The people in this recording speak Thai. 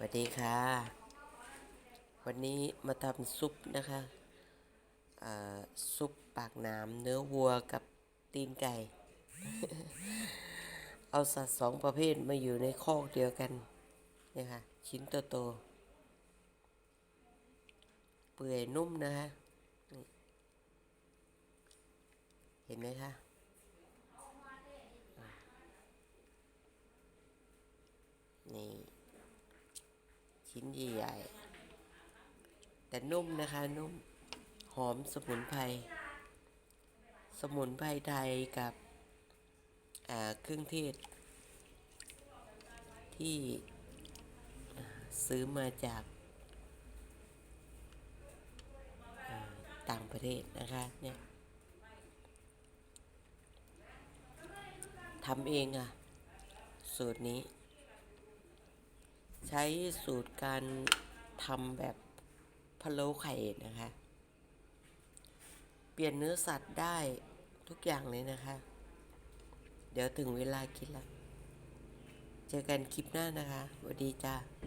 สวัสดีค่ะ วันนี้มาทำซุปนะคะซุปปากน้ำเนื้อวัวกับตีนไก่ เอาสัตว์สองประเภทมาอยู่ในคอกเดียวกันเนี่ยค่ะ ชิ้นโตๆเปื่อยนุ่มนะคะ เห็นไหมคะ นี่ ชิ้นใหญ่ๆแต่นุ่มนะคะนุ่มหอมสมุนไพรสมุนไพรไทยกับเครื่องเทศ ที่ซื้อมาจากต่างประเทศนะคะเนี่ยทำเองอะ สูตรนี้ ใช้สูตรการทำแบบพะโล้ไข่นะคะ เปลี่ยนเนื้อสัตว์ได้ทุกอย่างเลยนะคะ เดี๋ยวถึงเวลากินละ เจอกันคลิปหน้านะคะสวัสดีจ้า